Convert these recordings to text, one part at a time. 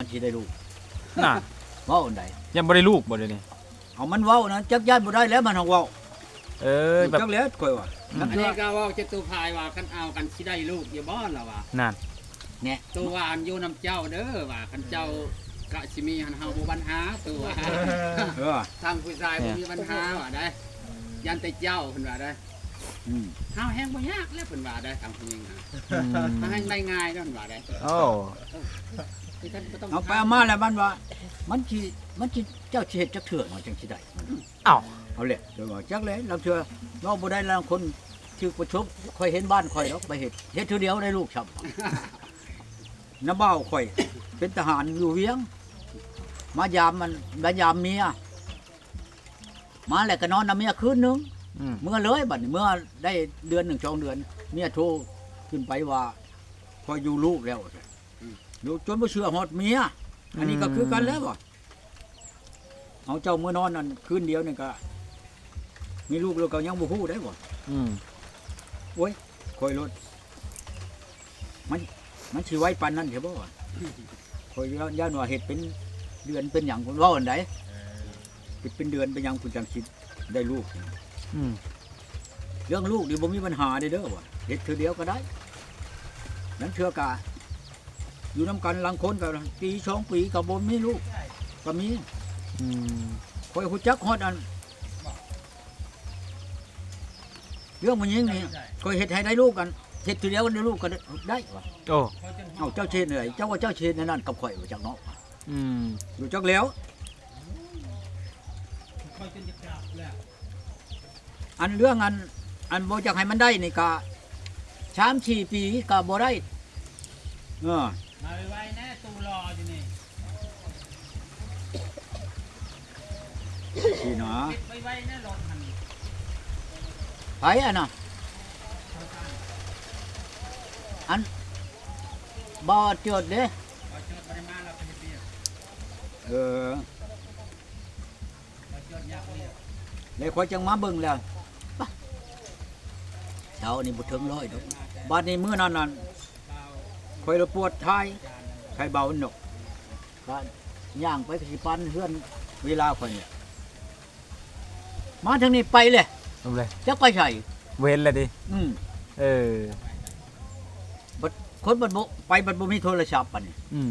มันสิได้ลูกน่ะเว้าอันใดยังบ่ได้ลูกบ่เดี๋ยวนี้เอามันเว้านะจักย้ายบ่ได้แล้วมันเอาเว้าเออแบบจักแล้วค่อยว่าอืมนั่นอันคือนี้ก็เว่าเจตุพายว่าคันเอากันสิได้ลูกอย่าบ่ล่ะว่านั่นเนี่ยตัวว่าอันอยู่นํเจ้าเด้อว่าคันเจ้ากะสิมีหันเฮาบ่ปัญหาตัวว่าเออทางผู้ชายบ่มีปัญหาว่าได้ยันแต่เจ้าเพิ่นว่าได้อืมเฮาแฮงบ่ยากแล้วเพิ่นว่าได้ทางผู้หญิงฮะอืมถ้าให้ได้ง่ายนั่นว่าได้โอ้ คือท่านบ่ต้องเอาไปเอามาแล้วมันว่า มันสิมันสิเจ้าสิเฮ็ดจักเถื่อมันจังสิได้มันเอ้าเอาแหละเดี๋ยวว่าจักแล้วเราเชื่อเว้าบ่ได้แล้วคนชื่อประชบค่อยเห็นบ้านค่อยแล้วไปเฮ็ดเฮ็ดเทื่อเดียวได้ลูกครับน้าเบ้าค่อย เป็นทหารอยู่เวียง มายามมันมายามเมียมาแล้วก็นอนนำเมียคืนนึงอืมเมื่อเลยบัดนี้เมื่อได้เดือนหนึ่งสองเดือน เมียโทรขึ้นไปว่าคอยอยู่ลูกแล้ว อยู่จนบ่เชื่อฮอดเมียอันนี้ก็คือกันแล้วบ่เอาเจ้าเมื่อนอนนั่นคืนเดียวนี่ก็ มีลูกแล้วก็ยังบ่ฮู้ได้บ่อืมคอยรถมันมันสิไว้ปานนั้นใช่บ่คอยย่านว่าเฮ็ดเป็นเดือนเป็นหยังเพิ่นเว้าอันใดเป็นเป็นเดือนเป็นหยังคุณจังคิดได้ลูก อืมเรื่องลูกนี่บ่มีปัญหาเด้อเด้อว่ะเฮ็ดเทื่อเดียวก็ได้นั้นเชื่อกา อยู่นํกันลังคนก็ปีสองปีก็บ่มีลูกก็มีอืมคอยฮู้จักฮอดอันเรื่องมันยิงนี่คอยเฮ็ดให้ได้ลูกกันเฮ็ดเทื่อเดียวก็ได้ลูกก็ได้ได้ว่ะโอ้เอ้าเจ้าเชนเหนื่อยเจ้าว่าเจ้าเชนนั่นกับข่อยว่าจักเนาะอืมอยู่จักแล้วค่อยจนจะกลับแล้วอันเรื่องอันอันบ่จักให้มันได้นี่ก็สามสี่ปีก็บ่ได้เออ มาไว้ๆแน่ตูรออยู่นี่ที่หนาเก็บไว้ๆแน่รถมันไผอันน่ะอันบ่เจิดเด้บ่จดบ่ได้มาแล้วไปเฮ็ดเวียกเออบ่จดอยากเวียกเลยข่อยจังมาเบิ่งแล้วปะเช้านี่บ่ถึงร้อยดอกบัดนี้มื้อนั้นนั่นเบาข่ อยระปวดท้ายจานไข้เบาหนกก็ย่างไปก็สิปันเฮือนเวลาข่อยเนี่ยมาทางนี้ไปเลยเอาเลยจักไปใส่เว้นเลยดิอืมเออคนบัดบ่ไปบัดบ่มีโทรศัพท์ปันนี่อืม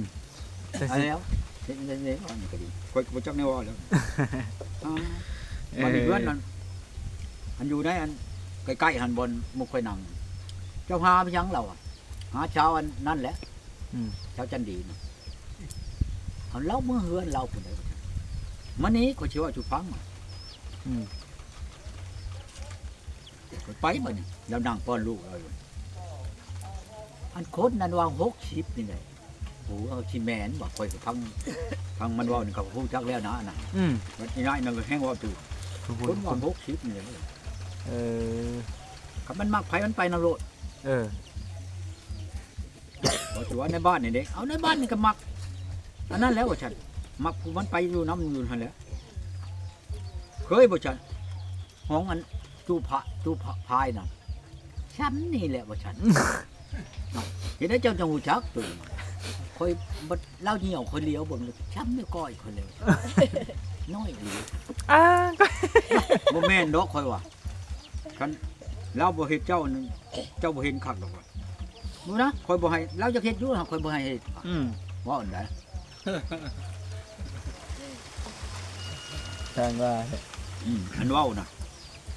แต่เอาสิแล้วเห็นเห็นเห็นอันนี้ก็ดีข่อยก็บ่จักแนวว่าแล้วอ่าบัดนี้เพื่อนนั่นอันอยู่ในอันใกล้ๆหันบนมุกข่อยนั่งเจ้าหาไปยังเราอะ หาเช้าอันนั่นแหละอืม เช้าจันดีนะเอาเล่าเมื่อเฮือนเราคนใดมันนี้ข่อยสิว่าจุฟังอะอืมข่อยไปบ่นี่แล้วนั่งป้อนลูกเราอยู่อันโคตรนั้นวาง60นี่แหละโอ้เอาสิแม่นบ่ข่อยก็ฟังฟังมันเว้านี่ก็ฮู้จักแล้วนะอันน่ะอืมมันอีน้อยนั่นก็แฮงเว้าตื่นทุกคคนนวาง60นี่แหละเออ คันมันมักไผมันไปนำโลดเออ บ่สิว่าในบ้านนี่เด้เอาในบ้านนี่ก็มัก อันนั้นแล้วว่าฉันมักผู้มันไปอยู่น้ำอยู่หั่นแหละเคยบ่ฉันห้องอันตู้พระตู้พระพายนั่นฉันนี่แหละว่าฉันเอ้าเห็นได้เจ้าจังหูจักตื่นคอยบัดเล่าเหี่ยวคนเลี้ยวเบิ่งเลยช้ำไม่ก้อยคนเดียวน้อยหรืออ่าก็บ่แม่นดอกคอยว่าคันเราบ่เฮ็ดเจ้านั่นเจ้าบ่เห็นคักดอกว่า ดูนะคอยบ่ให้เราจะเฮ็ดอยู่นะคอยบ่ให้เฮ็ดอืมว่าอันใดทางว่าอืมอันเว้านะ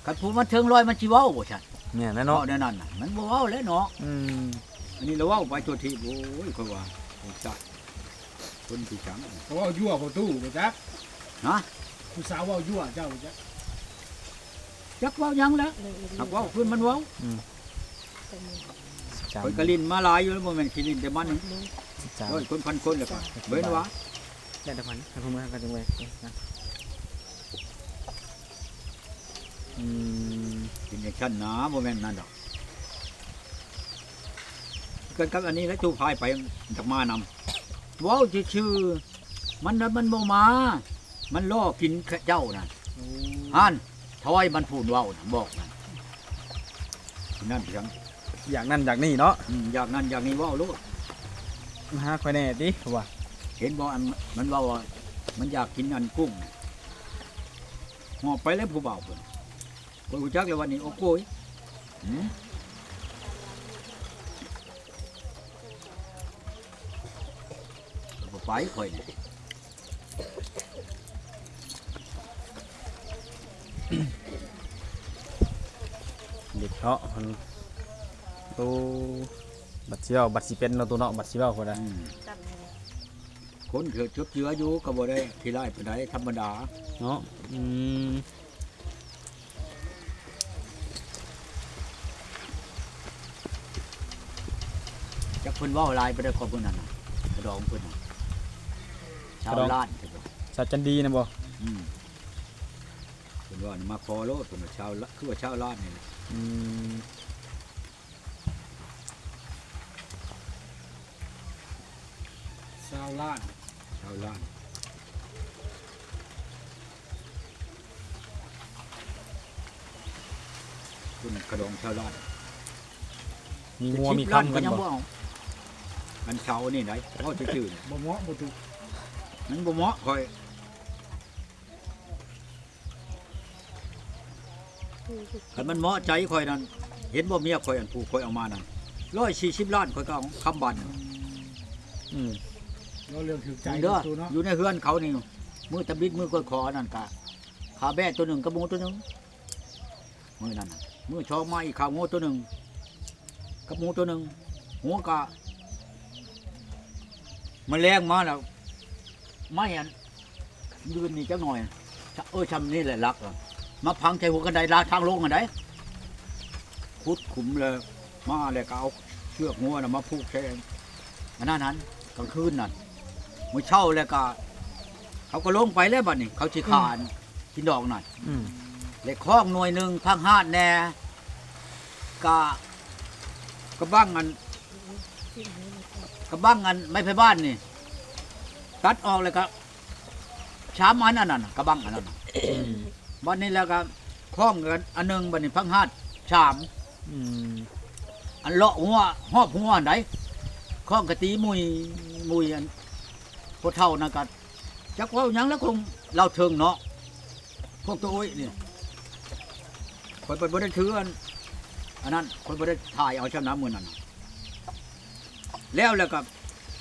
คันผู้มันเทิงลอยมันสิเว้าบ่ฉันเนี่ยนะเนาะเนาะแนวนั้นน่ะมันบ่เว้าแล้วเนาะอืมอันนี้เราเว้าไปตัวทีโอ้ยคอยว่าโอ้จัดคนที่จังเพราะว่ายั่วประตูบ่จักฮะผู้สาวเว่ายั่วเจ้าบ่จักจักเว้ายังแล้วหักเว้าขึ้นมันเว้า จำข่อยก็ลิ้นมาหลายอยู่แล้วบ่แม่นสิลิ้นแต่มันจำโอ้ยคนพันคนแล้วก็เว้นว่าเดี๋ยวเดี๋ยวพันทำมือกันจังเลยนะอืมเป็นอย่างชั้นหนาบ่แม่นนั่นดอกเกินกับอันนี้แล้วจูพายไปจากมานำเว้าชื่อๆมันน่ะมันบ่มา มันล่อกินเจ้าน่ะฮันทอยมันพูดเว้าน่ะบอกน่ะนั่นเพียง อย่างนั้นอย่างนี้เนาะอืมอย่างนั้นอย่างนี้เว้าโลูกมาหาคอยแน่ดิว่าเห็นบ่อันมันว่าว่ามันอยากกินอันกุ้งหอบไปแล้วผู้บ่าวเพิ่นคนรู้จักเลยวันนี้โอ้โกยหืมบ่ไปค่อยนี่เด็กเนาะมัน โตบัดสิเว้าบัดสิเป็นเนาะตัวเนาะบัดสิเว้าคนละอืมจำเลยคนเถือชบเชื้ออยู่ก็บ่ได้ที่ไล่ปานใดธรรมดาเนาะอืมจักเพิ่นเว้าหลายไปได้ขอบเพิ่นนั่นน่ะกระดองเพิ่นน่ะชาวล้านเพิ่นว่าสัจจันดีนะบ่อืมเพิ่นว่านี่มาขอโลดเพิ่นว่าชาวละคือว่าชาวล้านนี่แหละอืม ล้านชาวล้านเพิ่นกระดองชาวล้านมีงัวมีล้านคำก็กันยังบ่บ่เอาอันเชานี่ไหนเว้าซื่อๆนี่บ่เหมาะบ่ถูกมันบ่เหมาะค่อยคันมันเหมาะใจข่อยนั่นเห็นบ่เมียข่อยอันผู้ข่อยเอามานั่นร้อยสี่สิบล้านข่อยก็เอาคำบันอืม เราเรื่องถือใจเด้อตัวเนาะอยู่ในเฮือนเขานี่มือตะบิดมือกอยคอนั่นกะขาแบะตัวหนึ่งกระหมูตัวหนึ่งมือนั่นน่ะมือชองไม้ขางูตัวหนึ่งกระหมูตัวหนึ่งหัวกะมันแรงมาแล้วไม่อันยืนนี่จังหน่อยเออชำนี่แหละรักอะมาพังใจหัวกันไดลาทางลงกันไดขุดขุมเลยมาเลยก็เอาเชือกงัวน่ะมาผูกแค่อันนั้นนั้นกลางคืนนั่น มื้อเช่าแล้วก็ เขาก็ลงไปแล้วบัดนี้ เขาสิขานกินดอกนั่นอืมเลยคล้องหน่วยหนึ่งข้างหาดแน่กะกระบังอันกระบังอันไม่ไปบ้านนี่ ตัดออกเลยก็ช้ามันอันนั้นน่ะกระบังอันนั้นน่ะอืมบัดนี้แล้วก็คล้องกันอันหนึงบัดนี้พังหาดชาม อืมอันเลาะหัวหอบหัวอันใดคล้องกะตีมุยมุยอัน พวกเท่านั่นก็จักเว่าหยังแล้วคงเราเทิงเนาะพวกตัวโอ้ยนี่คอยไปบ่ได้ถืออันอันนั้นคอยบ่ได้ถ่ายเอาชำน้ำมือนั่นน่ะแล้วแล้วก็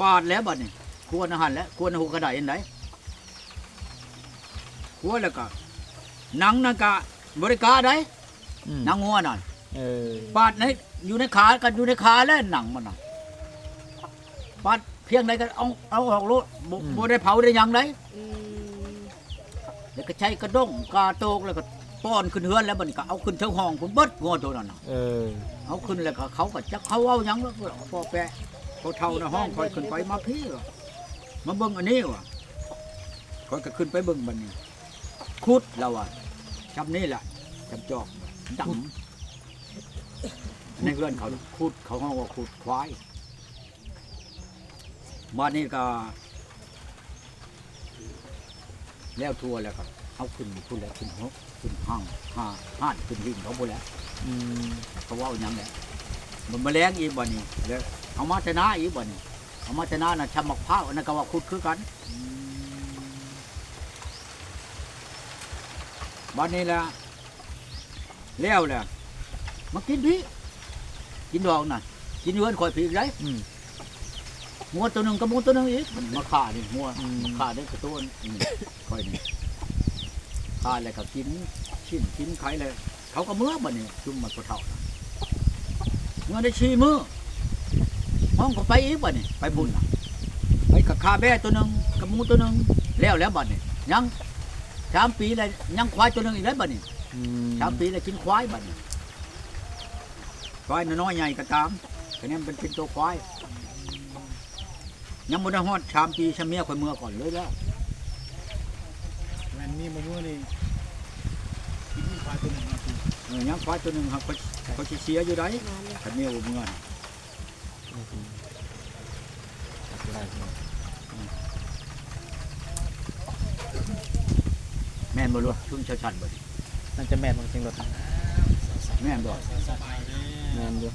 ปาดแล้วบัดนี้ควรอาหารแล้วควรหูกระไดอันใดควรแล้วก็หนังนั่นก็บริการได้อืมหนังงัวนั่นเออปาดในอยู่ในขากันอยู่ในขาแล้วหนังมันน่ะปาด เพียงใดก็เอาเอาออกโลดบ่บ่ได้เผาได้หยังไดอืมแล้วก็ใช้กระด้งกาโตกแล้วก็ป้อนขึ้นเฮือนแล้วมันก็เอาขึ้นเท่าห้องพุ่นเบิดงัวตัวนั้นน่ะเออเอาขึ้นแล้วก็เขาก็จักเขาเอาหยังแล้วก็พอแปะพอเท่าในห้องคอยขึ้นไปมาพี่ว่ะมาเบิ่งอันนี้ว่ะคอยก็ขึ้นไปเบิ่งมันนี่คุดแล้วอะจำนี่แหละจำจอกดำในเฮือนเขาน่ะคุดเขาห้องว่าคุดควาย มานี่ก็ แล้วทัวแล้วก็เอาขึ้นขึ้นแล้วขึ้นหกขึ้นห้างห้าห้านขึ้นหิ่งเขาหมดแล้วอืมเขาว่าเอาหยังแหละมันมาแรงอีกบ่นี่แล้วเอามาชนะอีกบ่นี่เอามาชนะน่ะชำมักพร้าวอันนั้นก็ว่าคุดคือกันบัดนี้แหละแล้วแหละมากินพี่กินดอกน่ะกินเฮือนคอยผีไรอืม งัวตัวหนึ่งกับหมูตัวหนึ่งอีกมันมาฆ่านี่งัวอืมฆ่าได้กระตุ้นอืมคอยนี่ฆ่าแล้วก็กินชิ้นกินไข่เลยเขาก็เมื่อบัดนี้จุ่มมาตัวเท่าเมื่อได้ชีมือห้องก็ไปอีกบัดนี้ไปบุญน่ะไปกับคาแบ่ตัวหนึ่งกับหมูตัวหนึ่งแล้วแล้วบัดนี้ยังสามปีเลยยังควายตัวหนึ่งอีกแล้วบัดนี้อืมสามปีเลยกินควายบัดนี้ควายน้อยใหญ่ก็ตามแต่นี้มันเป็นตัวควาย ยังบ่ได้ฮอดสามปีชะเมียข่อยเมื่อก่อนเลยแล้วแม่นนี่บ่มื้อนี่กินปลาตัวหนึงมาสิเออยังควายตัวหนึ่งครับเขาเขาสิเสียอยู่ได้งานเนี่ยชะเมียบ่เมื่อน่ะได้ครับแม่นบ่รู้ชุ่มชาชันบ่น่าจะแม่นบางจริงรถแม่นบ่แม่นอยู่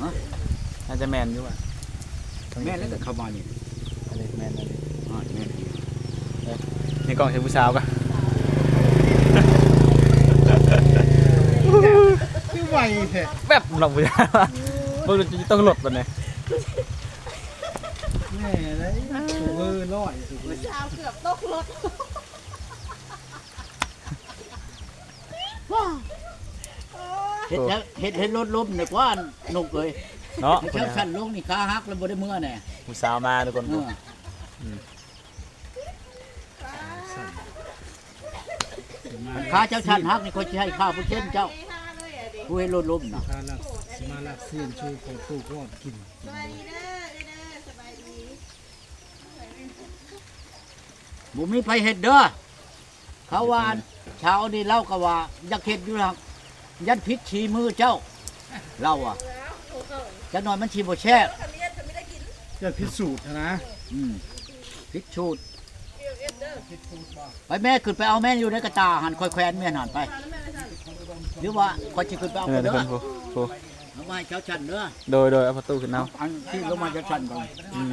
ฮะน่าจะแม่นอยู่อะ แม่นแล้วก็เข้ามานี่ออันนี้แม่นอันนี้อ่าแม่นนี่กล้องใช้ผู้สาวกันคือไหวแท้แป๊บลองผู้สาวเบิ่งจะต้องหลดบัดนี้แม่เลยเออร้อยสุดเลยเช้าเกือบตกรถเฮ็ดแล้วเฮ็ดเฮ็ดรถล้มเนี่ยกว่านกเอ้ย เนาะให้เช้าสั่นลงนี่ขาหักแล้วบ่ได้เมื่อแน่ผู้สาวมาทุกคนเออมาขาเจ้าสั่นหักนี่เขาสิให้ข้าวผู้เช่นเจ้าไปห้าเลยอะดิผู้เฮ็ดรถล้มน่ะคาลักสมาลักเสียนชูของตู้ก็กินสบายดีเด้อเด้อสบายดีบ่มีไผเฮ็ดเด้อเขาว่าเช้านี่เล่าก็ว่าอยากเฮ็ดอยู่หรอกยันพิษชีมือเจ้า เล่าอะ จักหน่อยมันชีบ่แช่จะพิสูจน์นะอืมพิษชูดไปแม่ขึ้นไปเอาแม่อยู่ในกระตาหันคอยแควนแม่นหันไปหรือว่าคอยสิขึ้นไปเอาเอไปอทุกเด้คอนผู้ผู้เอามาให้เช้าชันเด้อโดยโดยเอาประตูขึ้นเอาอันที่ลงมาเช้าชันก่อนอืม